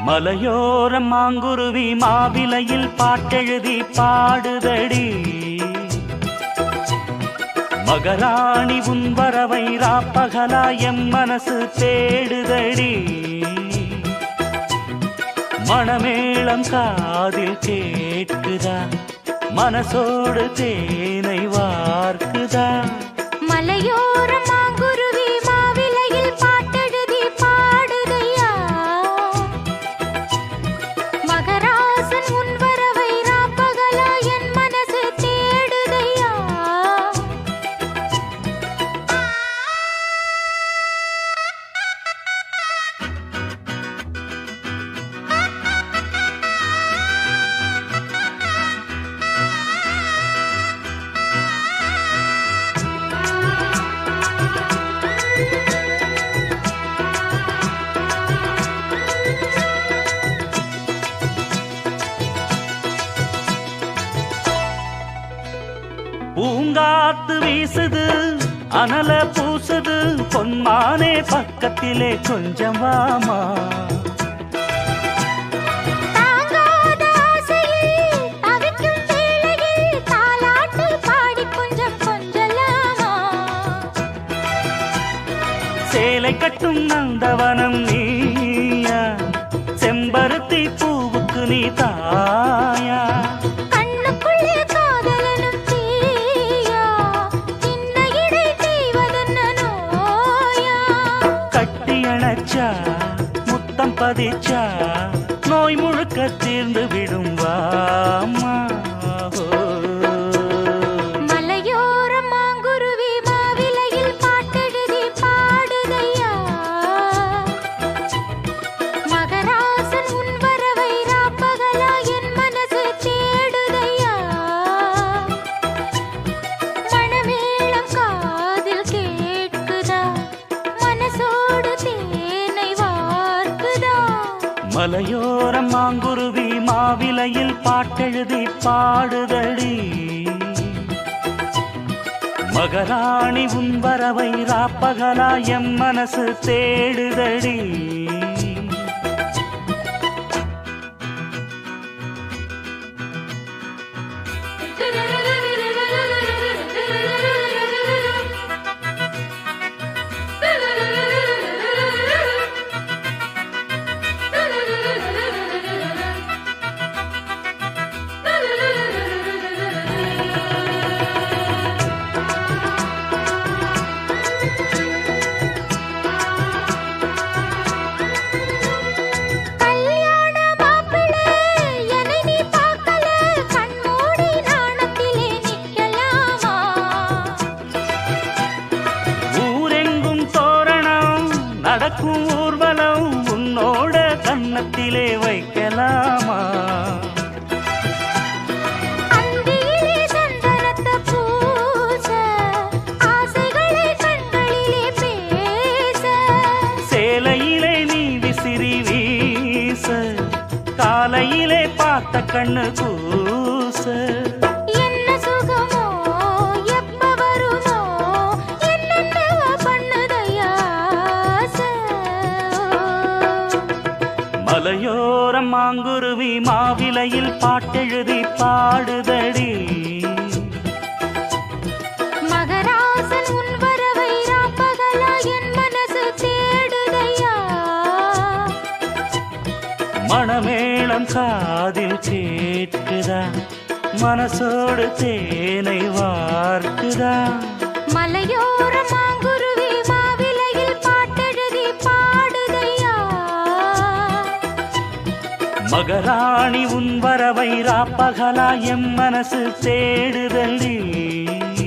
மலையோரம் மாங்குருவி மாவிலையில் பாட்டெழுதி பாடுதடி. மகராணி உன் வரவை ராப்பகலா எம் மனசு தேடுதடி. மணமேளம் காதில் கேட்குதா? மனசோடு தேனை வார்க்குதா? மலையோரம் பூங்காத்து வீசுது அனல பூசுது பொன்மானே பக்கத்திலே கொஞ்சம் வாமா. சேலை கட்டும் நந்தவனம் நீயா செம்பருத்தி பூவுக்கு நீ தாயா. முத்தம் பதிச்சா? மலையோரம் மாங்குருவி மாவிலையில் பாட்டெழுதி பாடுதடி. மகராணி உன் வரவை ராப்பகலா எம் மனசு தேடுதடி. நடக்கும் ஊர்வலம் உன்னோட கன்னத்திலே வைக்கலாமா? சேலையிலே நீ விசிறி வீச காலையிலே பார்த்த கண்ணு கூச. மலையோரம் மாங்குருவி மாவிலையில் பாட்டெழுதி பாடுதடி. மகராசன் உன் வரவை ராப்பகலா என் மனசு தேடுதையா. மணமேளம் காதில் கேட்குதா? மனசோடு தேனை வார்க்குதா? மலையோர மகராணி உன் வரவை ராப்பகலா எம் மனசு தேடுதடி